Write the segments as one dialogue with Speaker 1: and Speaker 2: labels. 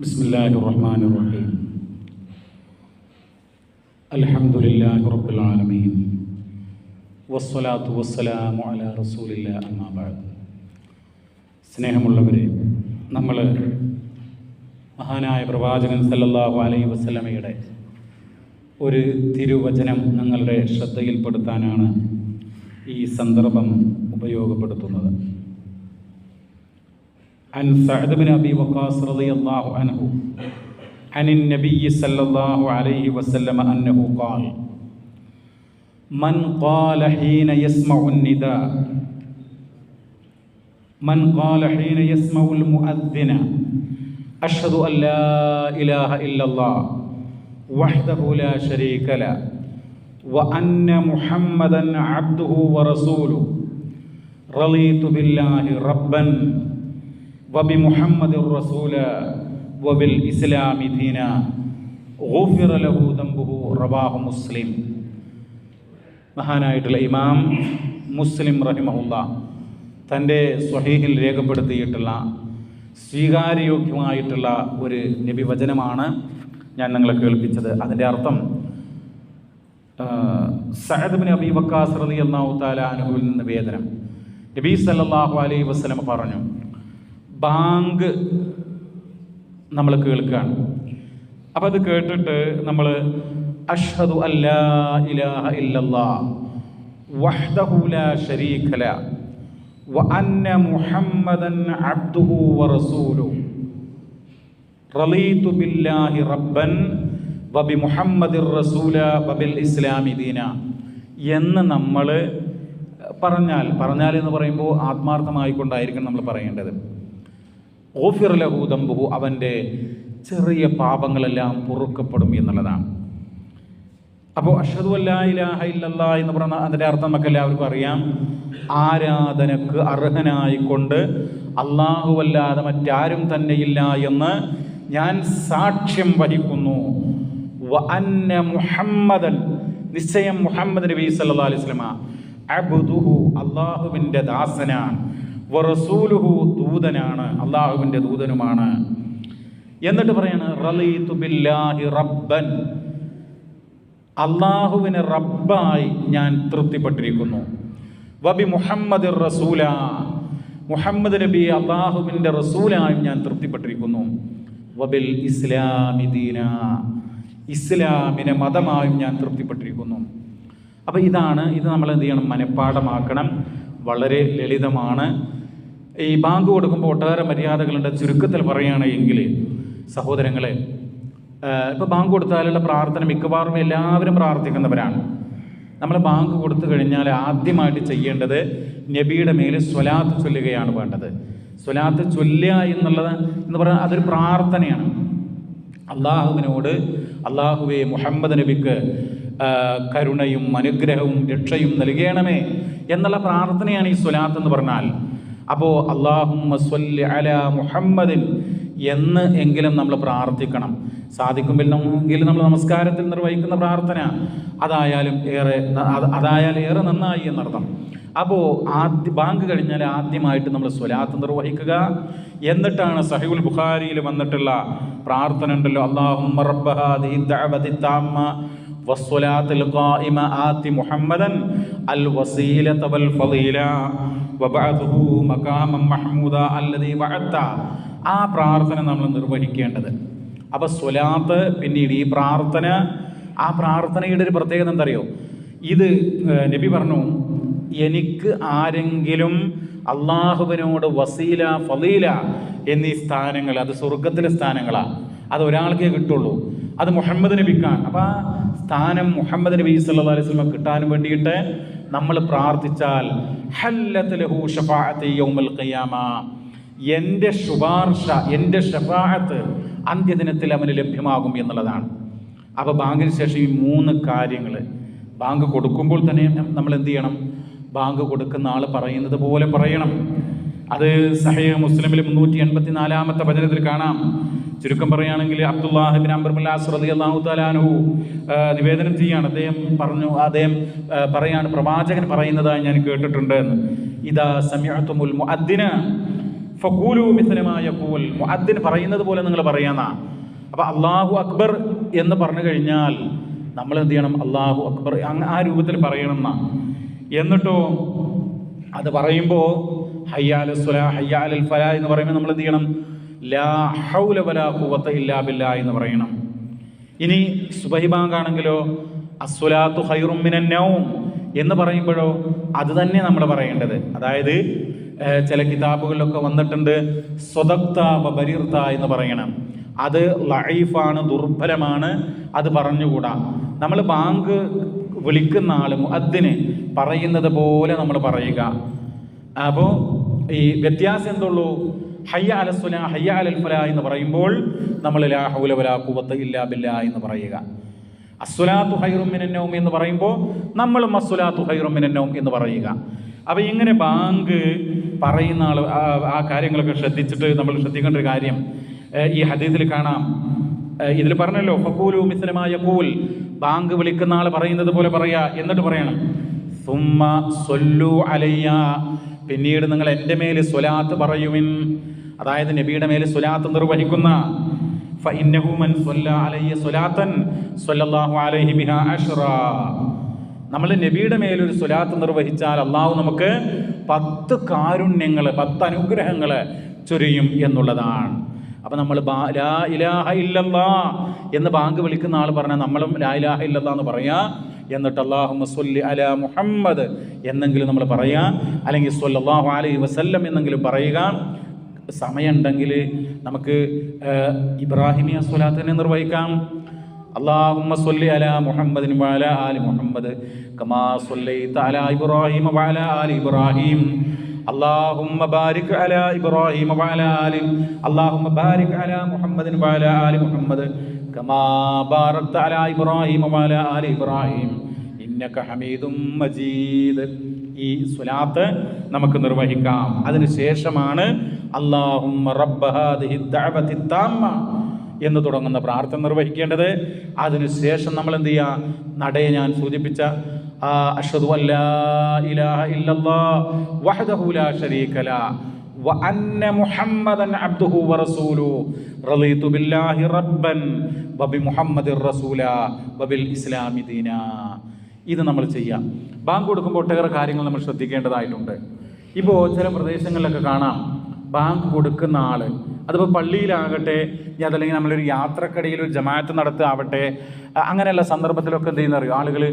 Speaker 1: بسم الله الرحمن الرحيم الحمد لله رب العالمين والصلاة والسلام على رسول الله أما بعد സ്നേഹമുള്ളവരെ നമ്മൾ മഹാനായ പ്രവാചകൻ സല്ലല്ലാഹു അലൈഹി വസല്ലമയുടെ ഒരു തിരുവചനം നിങ്ങളുടെ ശ്രദ്ധയിൽപ്പെടുത്താനാണ് ഈ സന്ദർഭം ഉപയോഗപ്പെടുത്തുന്നത് عن سعد بن أبي وقاص رضي الله عنه عن النبي صلى الله عليه وسلم أنه قال من قال حين يسمع النداء من قال حين يسمع المؤذن أشهد أن لا إله إلا الله وحده لا شريك له وأن محمدا عبده ورسوله رضيت بالله ربًا വബി الرسول റസൂല വബിൽ ഇസ്ലാമി ദീന ഗോഫിറലഹു ദംബുഹു റവാഹു മുസ്ലിം മഹാനായിട്ടുള്ള ഇമാം മുസ്ലിം റഹിമഹുല്ല തന്റെ സ്വഹീഹിൽ രേഖപ്പെടുത്തിയിട്ടുള്ള സ്വീകാര്യയോഗ്യമായിട്ടുള്ള ഒരു നബി വചനമാണ് ഞാൻ നിങ്ങളെ കേൾപ്പിച്ചത്. അതിന്റെ അർത്ഥം സഹദ്ബിൻ അബി വക്കാസ് റതി അള്ളാഹു താല അനുഭവിൽ നിന്ന് വേദനം. നബീ സല്ലാഹു അലൈ വസ്ലം പറഞ്ഞു ബാങ്ക് നമ്മൾ കേൾക്കുകയാണ് അപ്പം അത് കേട്ടിട്ട് നമ്മൾ അഷ്ഹദു അല്ലാ ഇലാഹ ഇല്ലല്ലാ വഹ്ദഹു ലാ ശരീക ല വ അന്ന മുഹമ്മദൻ അബ്ദുഹു വറസൂലു റളീതു ബില്ലാഹി റബ്ബൻ വബി മുഹമ്മദിർ റസൂല വബിൽ ഇസ്ലാമി ദീന എന്ന് നമ്മൾ പറഞ്ഞാൽ പറഞ്ഞാൽ എന്ന് പറയുമ്പോൾ ആത്മാർത്ഥമായിക്കൊണ്ടായിരിക്കും നമ്മൾ പറയേണ്ടത്. ഓഫിർ ലഹൂദംബുഹു അവന്റെ ചെറിയ പാപങ്ങളെല്ലാം പൊറുക്കപ്പെടും എന്നുള്ളതാണ്. അപ്പോൾ അഷദു അല്ലാ ഇലാഹ ഇല്ലല്ലാ എന്ന് പറഞ്ഞ അതിന്റെ അർത്ഥം നമുക്ക് എല്ലാവർക്കും അറിയാം. ആരാധനക്ക് അർഹനായിക്കൊണ്ട് അല്ലാഹുവല്ലാതെ മറ്റാരും തന്നെയില്ല എന്ന് ഞാൻ സാക്ഷ്യം വഹിക്കുന്നു. മുഹമ്മദൻ നിശ്ചയം മുഹമ്മദ് നബി സല്ലാ അലൈഹി സ്വലമ അബുദുഹു അള്ളാഹുവിന്റെ ദാസനാണ്. വറസൂലുഹു ദൂതനാണ് അള്ളാഹുവിന്റെ ദൂതനുമാണ്. എന്നിട്ട് പറയാണ് റലീതു ബില്ലാഹി റബ്ബൻ. അള്ളാഹുവിന് റബ്ബായി ഞാൻ തൃപ്തിപ്പെട്ടിരിക്കുന്നു. വബി മുഹമ്മദ് റസൂല. മുഹമ്മദ് നബി അള്ളാഹുവിന്റെ റസൂലായും ഞാൻ തൃപ്തിപ്പെട്ടിരിക്കുന്നു. വബിൽ ഇസ്ലാമി ദീന. ഇസ്ലാമിനെ മതമായും ഞാൻ തൃപ്തിപ്പെട്ടിരിക്കുന്നു. അപ്പോൾ ഇതാണ് ഇത് നമ്മൾ എന്ത് ചെയ്യണം? മനഃപ്പാടമാക്കണം വളരെ ലളിതമാണ്. ഈ ബാങ്ക് കൊടുക്കുമ്പോൾ ഒട്ടേറെ മര്യാദകളുണ്ട്. ചുരുക്കത്തിൽ പറയുകയാണെങ്കിൽ സഹോദരങ്ങളെ ഇപ്പോൾ ബാങ്ക് കൊടുത്താലുള്ള പ്രാർത്ഥന മിക്കവാറും എല്ലാവരും പ്രാർത്ഥിക്കുന്നവരാണ്. നമ്മൾ ബാങ്ക് കൊടുത്തു കഴിഞ്ഞാൽ ആദ്യമായിട്ട് ചെയ്യേണ്ടത് നബിയുടെ മേൽ സ്വലാത്ത് ചൊല്ലുകയാണ് വേണ്ടത്. സ്വലാത്ത് ചൊല്ലുക എന്നുള്ളത് എന്ന് പറഞ്ഞാൽ അതൊരു പ്രാർത്ഥനയാണ്. അള്ളാഹുവിനോട് അള്ളാഹുവെ മുഹമ്മദ് നബിക്ക് കരുണയും അനുഗ്രഹവും രക്ഷയും നൽകണമേ. എന്നുള്ള പ്രാർത്ഥനയാണ് ഈ സ്വലാത്ത് എന്ന് പറഞ്ഞാൽ. അപ്പോൾ അള്ളാഹുമ്മ അല മുഹമ്മദിൻ എന്ന് എങ്കിലും നമ്മൾ പ്രാർത്ഥിക്കണം. സാധിക്കുമ്പോൾ നമ്മൾ നമസ്കാരത്തിൽ നിർവഹിക്കുന്ന പ്രാർത്ഥന അതായാലും ഏറെ അതായാലും ഏറെ നന്നായി എന്നർത്ഥം. അപ്പോൾ ആദ്യ ബാങ്ക് കഴിഞ്ഞാൽ ആദ്യമായിട്ട് നമ്മൾ സ്വലാത്ത് നിർവഹിക്കുക. എന്നിട്ടാണ് സഹിബുൽ ബുഖാരിയിൽ വന്നിട്ടുള്ള പ്രാർത്ഥന ഉണ്ടല്ലോ അള്ളാഹുമ്മ والصلاة القائمة آت محمدا الوسيلة والفضيلة وبعثه مقاما محمودا الذي وعدت ആ പ്രാർത്ഥന നമ്മൾ നിർവഹിക്കേണ്ടത് അപ്പോൾ സ്വലാത്ത് പിന്നീട് ഈ പ്രാർത്ഥന ആ പ്രാർത്ഥനയുടെ ഒരു പ്രത്യേകത എന്തറിയോ ഇത് നബി പറഞ്ഞു എനിക്ക് ആരെങ്കിലും അള്ളാഹുവിനോട് വസീല ഫലീല എന്നീ സ്ഥാനങ്ങൾ അത് സ്വർഗത്തിലെ സ്ഥാനങ്ങളാണ് അത് ഒരാൾക്കേ കിട്ടുള്ളൂ അത് മുഹമ്മദ് നബിക്കാൻ അപ്പം ആ സ്ഥാനം മുഹമ്മദ് നബി സല്ലാ അലൈഹി സ്വലം കിട്ടാൻ വേണ്ടിയിട്ട് നമ്മൾ പ്രാർത്ഥിച്ചാൽ എന്റെ ശുപാർശ എന്റെ ഷഫാഅത്ത് അന്ത്യദിനത്തിൽ അവന് ലഭ്യമാകും എന്നുള്ളതാണ്. അപ്പോൾ ബാങ്കിന് ശേഷം ഈ മൂന്ന് കാര്യങ്ങൾ ബാങ്ക് കൊടുക്കുമ്പോൾ തന്നെ നമ്മൾ എന്ത് ചെയ്യണം? ബാങ്ക് കൊടുക്കുന്ന ആൾ പറയുന്നത് പോലെ പറയണം. അത് സഹയ മുസ്ലിമിൽ മുന്നൂറ്റി എൺപത്തി നാലാമത്തെ ഭജനത്തിൽ കാണാം. ചുരുക്കം പറയുകയാണെങ്കിൽ അബ്ദുല്ലാഹിബിൻ അംബർമുല്ലാസ് റതി അള്ളാഹു തലാനു നിവേദനം ചെയ്യാണ് അദ്ദേഹം പറഞ്ഞു അദ്ദേഹം പറയാണ് പ്രവാചകൻ പറയുന്നതായി ഞാൻ കേട്ടിട്ടുണ്ട് എന്ന്. ഇതാ സമയത്തുമുൽ മുഅദ്ദിന ഫക്കൂലു മിഥലമായ പൂൽ മുഅദ്ദിൻ പറയുന്നത് പോലെ നിങ്ങൾ പറയാന്നാ. അപ്പോൾ അള്ളാഹു അക്ബർ എന്ന് പറഞ്ഞു കഴിഞ്ഞാൽ നമ്മൾ എന്ത് ചെയ്യണം? അള്ളാഹു അക്ബർ ആ രൂപത്തിൽ പറയണം എന്നാ എന്നിട്ടോ അത് പറയുമ്പോൾ ഹയ്യാൽ സ്വല ഹയ്യാൽ ഫല എന്ന് പറയുമ്പോൾ നമ്മൾ എന്ത് ചെയ്യണം? ലാ ഹൗല വലാ ഇല്ലാ എന്ന് പറയണം. ഇനി സുബഹിബാങ്കാണെങ്കിലോ അസ്വലാത്തു നൗം എന്ന് പറയുമ്പോഴോ അത് തന്നെ നമ്മൾ പറയേണ്ടത്. അതായത് ചില കിതാബുകളിലൊക്കെ വന്നിട്ടുണ്ട് സ്വതക്ത ബരീർത്ത എന്ന് പറയണം. അത് ലൈഫാണ് ദുർബലമാണ് അത് പറഞ്ഞുകൂടാ. നമ്മൾ ബാങ്ക് വിളിക്കുന്ന ആൾ അതിന് പറയുന്നത് പോലെ നമ്മൾ പറയുക. അപ്പോൾ ഈ വ്യത്യാസം എന്തുള്ളൂ? ഹയ്യ അലസുല ഹയ്യ അലൽ ഫല എന്ന് പറയുമ്പോൾ നമ്മൾ ലാ ഹൗല വലാ ഇല്ലാ എന്ന് പറയുക. അസ്വലാത്തു ഹൈറുമിനോം എന്ന് പറയുമ്പോൾ നമ്മളും അസ്വലാത്തു ഹൈറുമിനോം എന്ന് പറയുക. അപ്പോൾ ഇങ്ങനെ ബാങ്ക് പറയുന്ന ആൾ ആ- കാര്യങ്ങളൊക്കെ ശ്രദ്ധിച്ചിട്ട് നമ്മൾ ശ്രദ്ധിക്കേണ്ട ഒരു കാര്യം ഈ ഹദീസിൽ കാണാം. ഇതിൽ പറഞ്ഞല്ലോ ഫക്കൂലു മിസ്ലമായ കൂൽ ബാങ്ക് വിളിക്കുന്ന ആൾ പറയുന്നത് പോലെ പറയാ. എന്നിട്ട് പറയണം സുമ്മ സൊല്ലു അലയ്യ. പിന്നീട് നിങ്ങൾ എന്റെ മേൽ സ്വലാത്ത് പറയുവിൻ. അതായത് നബിയുടെ മേൽ സ്വലാത്ത് നിർവഹിക്കുന്ന നമ്മൾ നബിയുടെ മേലൊരു സ്വലാത്ത് നിർവഹിച്ചാൽ അള്ളാഹു നമുക്ക് പത്ത് കാരുണ്യങ്ങൾ പത്ത് അനുഗ്രഹങ്ങൾ ചൊരിയും എന്നുള്ളതാണ്. അപ്പം നമ്മൾ ലാ ഇലാഹ എന്ന് ബാങ്ക് വിളിക്കുന്ന ആൾ പറഞ്ഞാൽ നമ്മളും ലാ ഇലാഹ എന്ന് പറയാ. എന്നിട്ട് അള്ളാഹു അല മുഹമ്മദ് എന്നെങ്കിലും നമ്മൾ പറയുക അല്ലെങ്കിൽ സ്വല്ലാഹു അലൈഹി വസല്ലം എന്നെങ്കിലും പറയുക. സമയമുണ്ടെങ്കിൽ നമുക്ക് ഏഹ്, ഇബ്രാഹിമിയ സ്വലാത്ത് തന്നെ നിർവഹിക്കാം അള്ളാഹുമ്മ സ്വല്ലി അല മുഹമ്മദിൻ വഅല ആലി മുഹമ്മദ് കമാ സ്വല്ലൈത അല ഇബ്രാഹിം വഅല ആലി ഇബ്രാഹിം اللهم بارك على إبراهيم وعلى آل اللهم بارك على محمد وعلى آل محمد كما باركت على إبراهيم وعلى آل إبراهيم ഇന്നക ഹമീദും മജീദ് ഈ സ്വലാത്ത് നമുക്ക് നിർവഹിക്കാം അതിനുശേഷമാണ് അള്ളാഹുമ്മ റബ്ബ ഹാദിഹി ദഅവതി താമ്മ എന്ന് തുടങ്ങുന്ന പ്രാർത്ഥന നിർവഹിക്കേണ്ടത് അതിനുശേഷം നമ്മൾ എന്ത് ചെയ്യുക നടയെ ഞാൻ സൂചിപ്പിച്ച ആ, അഷ്ഹദു അല്ലാ ഇലാഹ ഇല്ലല്ലാഹ് വഹ്ദഹു ലാ ശരീക ല وأن محمدا عبده ورسوله رضيت بالله ربا وبمحمد رسولا وبالإسلام دينا ഇത് നമ്മൾ ചെയ്യാം ബാങ്ക് കൊടുക്കുമ്പോൾ ഒട്ടേറെ കാര്യങ്ങൾ നമ്മൾ ശ്രദ്ധിക്കേണ്ടതായിട്ടുണ്ട് ഇപ്പോൾ ചില പ്രദേശങ്ങളിലൊക്കെ കാണാം ബാങ്ക് കൊടുക്കുന്ന ആൾ അതിപ്പോൾ പള്ളിയിലാകട്ടെ അതല്ലെങ്കിൽ നമ്മളൊരു യാത്രക്കിടയിൽ ഒരു ജമാഅത്ത് നടത്തുകയാവട്ടെ അ- അങ്ങനെയുള്ള സന്ദർഭത്തിലൊക്കെ എന്ത് ചെയ്യുന്ന അറിയോ ആളുകൾ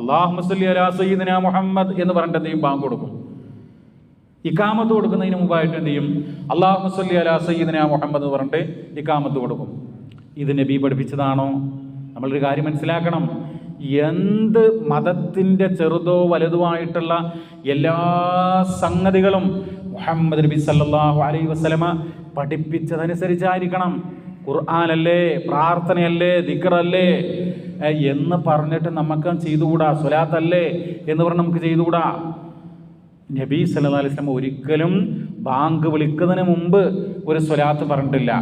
Speaker 1: അള്ളാഹു മുസ്ലി അലാ സയ്യിദിന മുഹമ്മദ് എന്ന് പറഞ്ഞിട്ട് എന്ത് ചെയ്യും? ബാങ്ക് കൊടുക്കും. ഇക്കാമത്ത് കൊടുക്കുന്നതിന് മുമ്പായിട്ട് എന്ത് ചെയ്യും? അള്ളാഹു മുസ്ലി അലാ സയ്യിദിന മുഹമ്മദ് എന്ന് പറഞ്ഞിട്ട് ഇക്കാമത്ത് കൊടുക്കും. ഇത് നബി പഠിപ്പിച്ചതാണോ? നമ്മളൊരു കാര്യം മനസ്സിലാക്കണം. എന്ത് മതത്തിന്റെ ചെറുതോ വലുതോ ആയിട്ടുള്ള എല്ലാ സംഗതികളും മുഹമ്മദ് നബി സല്ലല്ലാഹു അലൈഹി വസല്ലമ പഠിപ്പിച്ചതനുസരിച്ചായിരിക്കണം. ഖുർആാനല്ലേ പ്രാർത്ഥനയല്ലേ ദിക്റല്ലേ എന്ന് പറഞ്ഞിട്ട് നമുക്ക് ചെയ്തുകൂടാ സ്വലാത്തല്ലേ എന്ന് പറഞ്ഞ് നമുക്ക് ചെയ്തുകൂടാ. നബി അലൈഹി വസല്ലമ ഒരിക്കലും ബാങ്ക് വിളിക്കുന്നതിന് മുമ്പ് ഒരു സ്വലാത്ത് പറഞ്ഞിട്ടില്ല.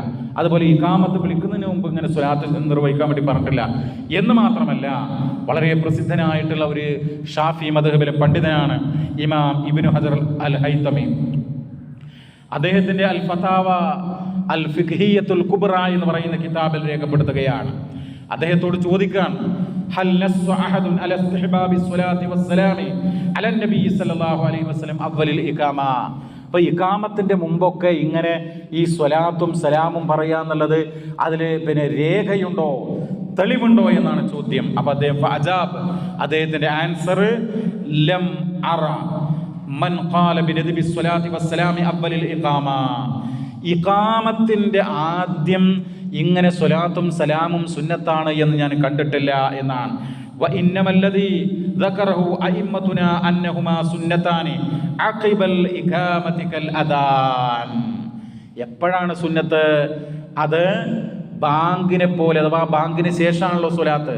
Speaker 1: അതുപോലെ ഇക്കാമത്ത് വിളിക്കുന്നതിന് മുമ്പ് ഇങ്ങനെ സ്വലാത്ത് നിർവഹിക്കാൻ വേണ്ടി പറഞ്ഞിട്ടില്ല. എന്ന് മാത്രമല്ല വളരെ പ്രസിദ്ധനായിട്ടുള്ള ഒരു ഷാഫി മദ്ഹബിലെ പണ്ഡിതനാണ് ഇമാം ഇബ്നു ഹജർ അൽ ഹൈത്തമി അദ്ദേഹത്തിന്റെ അൽ ഫതാവ അൽ ഫിഖിയത്തുൽ കുബ്ര എന്ന് പറയുന്ന കിതാബിൽ രേഖപ്പെടുത്തുകയാണ്. അദ്ദേഹത്തോട് ചോദിക്കാൻ ഇഖാമത്തിന്റെ മുമ്പൊക്കെ ഇങ്ങനെ ഈ സ്വലാത്തും സലാമും പറയാന്നുള്ളത് അതിൽ പിന്നെ രേഖയുണ്ടോ? തെളിവുണ്ടോ എന്നാണ് ചോദ്യം. അപ്പൊ അദ്ദേഹം അദ്ദേഹത്തിന്റെ ആൻസർ ലം അറ. മൻ ഖാല ബിനദ്ബി സ്വലാത്തി വസ്സലാമി അവലിൽ ഇഖാമ ഇഖാമത്തിന്റെ ആദ്യം ഇങ്ങനെ സ്വലാത്തും സലാമും സുന്നത്താണ് എന്ന് ഞാൻ കണ്ടിട്ടില്ല എന്നാണ് وإنما الذي ذكره أئمتنا أنهما سنتان عقب الإقامة كالأذان എപ്പോഴാണ് സുന്നത്ത് അത് ബാങ്കിനെ പോലെ അഥവാ ബാങ്കിന് ശേഷമാണല്ലോ സ്വലാത്ത്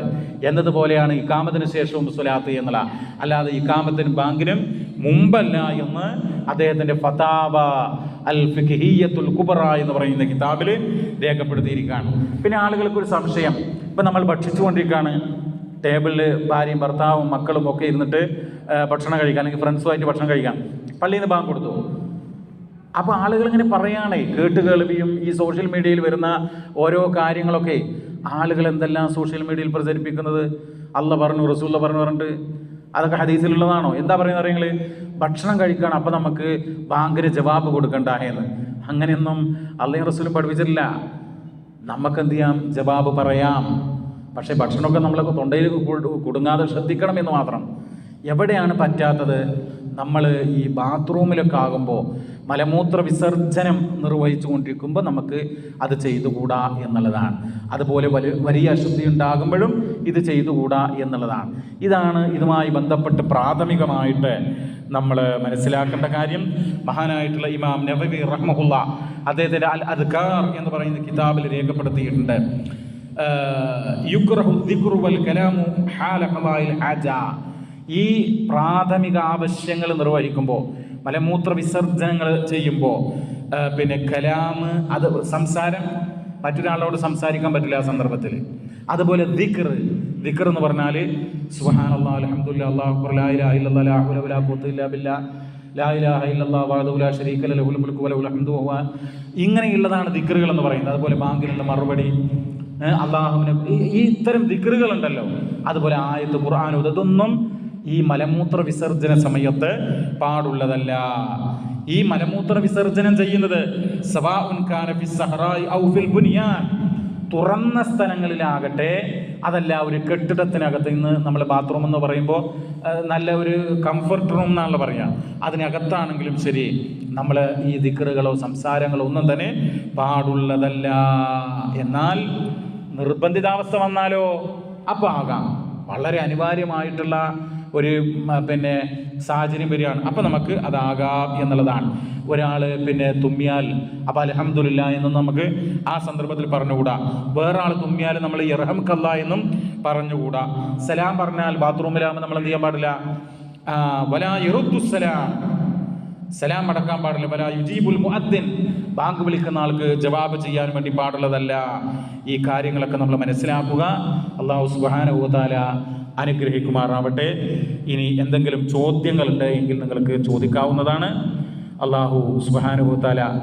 Speaker 1: എന്നതുപോലെയാണ് ഇക്കാമത്തിന് ശേഷവും സ്വലാത്ത് എന്നുള്ള അല്ലാതെ ഇക്കാമത്തിനും ബാങ്കിനും മുമ്പല്ല എന്ന് അദ്ദേഹത്തിന്റെ ഫതാവ അൽ ഫിഖിയത്തുൽ കുബറ എന്ന് പറയുന്ന കിതാബിൽ രേഖപ്പെടുത്തിയിരിക്കുകയാണ്. പിന്നെ ആളുകൾക്ക് ഒരു സംശയം. ഇപ്പം നമ്മൾ ഭക്ഷിച്ചുകൊണ്ടിരിക്കുകയാണ്. ടേബിളിൽ ഭാര്യയും ഭർത്താവും മക്കളും ഒക്കെ ഇരുന്നിട്ട് ഭക്ഷണം കഴിക്കാം. അല്ലെങ്കിൽ ഫ്രണ്ട്സുമായിട്ട് ഭക്ഷണം കഴിക്കാം. പള്ളിയിൽ നിന്ന് ബാങ്ക് കൊടുത്തു. അപ്പോൾ ആളുകൾ ഇങ്ങനെ പറയുകയാണേ കേട്ടുകേൾവിയും ഈ സോഷ്യൽ മീഡിയയിൽ വരുന്ന ഓരോ കാര്യങ്ങളൊക്കെ. ആളുകൾ എന്തെല്ലാം സോഷ്യൽ മീഡിയയിൽ പ്രചരിപ്പിക്കുന്നത്? അല്ല പറഞ്ഞു റസൂല്ല പറഞ്ഞു പറഞ്ഞിട്ട് അതൊക്കെ ഹദീസിലുള്ളതാണോ? എന്താ പറയുന്നത് അറിയങ്ങൾ ഭക്ഷണം കഴിക്കണം അപ്പം നമുക്ക് ഭയങ്കര ജവാബ് കൊടുക്കണ്ട എന്ന്. അങ്ങനെയൊന്നും അള്ളയും റസൂലും പഠിപ്പിച്ചിട്ടില്ല. നമുക്ക് എന്ത് ചെയ്യാം ജവാബ് പറയാം. പക്ഷേ ഭക്ഷണമൊക്കെ നമ്മളൊക്കെ തൊണ്ടയിൽ കുടുങ്ങാതെ ശ്രദ്ധിക്കണം എന്ന് മാത്രം. എവിടെയാണ് പറ്റാത്തത്? നമ്മൾ ഈ ബാത്റൂമിലൊക്കെ ആകുമ്പോൾ മലമൂത്ര വിസർജനം നിർവഹിച്ചു കൊണ്ടിരിക്കുമ്പോൾ നമുക്ക് അത് ചെയ്തുകൂടാ എന്നുള്ളതാണ്. അതുപോലെ വലിയ അശുദ്ധി ഉണ്ടാകുമ്പോഴും ഇത് ചെയ്തുകൂടാ എന്നുള്ളതാണ്. ഇതാണ് ഇതുമായി ബന്ധപ്പെട്ട് പ്രാഥമികമായിട്ട് നമ്മൾ മനസ്സിലാക്കേണ്ട കാര്യം. മഹാനായിട്ടുള്ള ഇമാം നബവി റഹ്മുല്ല അദ്ദേഹത്തിന്റെ അൽ അദ്കാർ എന്ന് പറയുന്ന കിതാബിൽ രേഖപ്പെടുത്തിയിട്ടുണ്ട്. ഈ പ്രാഥമിക ആവശ്യങ്ങൾ നിർവഹിക്കുമ്പോൾ മലമൂത്ര വിസർജനങ്ങൾ ചെയ്യുമ്പോൾ പിന്നെ കലാമ് അത് സംസാരം മറ്റൊരാളോട് സംസാരിക്കാൻ പറ്റില്ല ആ സന്ദർഭത്തിൽ അതുപോലെ ദിക്ർ. ദിക്ർ എന്ന് പറഞ്ഞാൽ സുബ്ഹാനല്ലാഹ് അൽഹംദുലില്ലാഹ് അല്ലാഹു അക്ബർ ലാ ഇലാഹ ഇല്ലല്ലാഹ് ലാ ഹൗല വലാ ഖുവത ഇല്ലാ ബില്ലാഹ് ലാ ഇലാഹ ഇല്ലല്ലാഹ് വഹദഹു ലാ ശരീക ലഹു ലഹുൽ മുൽക്കു വലഹുൽ ഹംദു വഹുവ. ഇങ്ങനെയുള്ളതാണ് ദിക്റുകൾ എന്ന് പറയുന്നത്. അതുപോലെ ബാങ്കിനുള്ള മറുപടി അള്ളാഹുവിനെ ഈ- ഇത്തരം ദിക്റുകൾ ഉണ്ടല്ലോ അതുപോലെ ആയത്ത് ഖുർആൻ ഇതൊന്നും ഈ മലമൂത്ര വിസർജന സമയത്ത് പാടുള്ളതല്ല. ഈ മലമൂത്ര വിസർജനം ചെയ്യുന്നത് ഫി സഹറായി ഔ ഫിൽ ബുനിയാൻ. തുറന്ന സ്ഥലങ്ങളിലാകട്ടെ അതല്ല ഒരു കെട്ടിടത്തിനകത്ത് ഇന്ന് നമ്മൾ ബാത്റൂം എന്ന് പറയുമ്പോൾ നല്ല ഒരു കംഫർട്ട് റൂം എന്നാണല്ലോ പറയുക അതിനകത്താണെങ്കിലും ശരി നമ്മൾ ഈ ദിക്കറുകളോ സംസാരങ്ങളോ ഒന്നും തന്നെ പാടുള്ളതല്ല. എന്നാൽ നിർബന്ധിതാവസ്ഥ വന്നാലോ? അപ്പോൾ ആകാം വളരെ അനിവാര്യമായിട്ടുള്ള ഒരു പിന്നെ സാഹചര്യം വരികയാണ്. അപ്പം നമുക്ക് അതാകാം എന്നുള്ളതാണ്. ഒരാൾ പിന്നെ തുമ്മിയാൽ അപ്പം അലഹമ്മദില്ല എന്നും നമുക്ക് ആ സന്ദർഭത്തിൽ പറഞ്ഞുകൂടാ. വേറെ ആൾ തുമ്മിയാൽ നമ്മൾ ഇറഹം കല്ല എന്നും പറഞ്ഞുകൂടാ. സലാം പറഞ്ഞാൽ ബാത്റൂമിലാകുമ്പോൾ നമ്മൾ എന്ത് ചെയ്യാൻ പാടില്ല? വലാ യറുദ്ദുസ്സലാം സലാം. അടക്കാൻ പാടില്ല. വലാ യുജീബുൽ മുഅദ്ദിൻ. ബാങ്ക് വിളിക്കുന്ന ആൾക്ക് ജവാബ് ചെയ്യാൻ വേണ്ടി പാടുള്ളതല്ല. ഈ കാര്യങ്ങളൊക്കെ നമ്മൾ മനസ്സിലാക്കുക. അള്ളാഹു സുബാന വ തആല അനുഗ്രഹിക്കുമാറാവട്ടെ. ഇനി എന്തെങ്കിലും ചോദ്യങ്ങളുണ്ട് എങ്കിൽ നിങ്ങൾക്ക് ചോദിക്കാവുന്നതാണ്. അള്ളാഹു സുബ്ഹാനഹു താല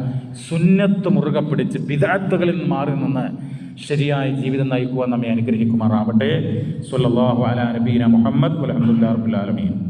Speaker 1: സുന്നത്ത് മുറുകെ പിടിച്ച് വിദഗ്ധകളിൽ മാറി നിന്ന് ശരിയായ ജീവിതം നയിക്കുവാൻ നമ്മെ അനുഗ്രഹിക്കുമാറാവട്ടെ. സുല്ലാഹു അലാ നബീന മുഹമ്മദ് അലഹമുല്ലാ റബ്ബിൽ ആലമീൻ.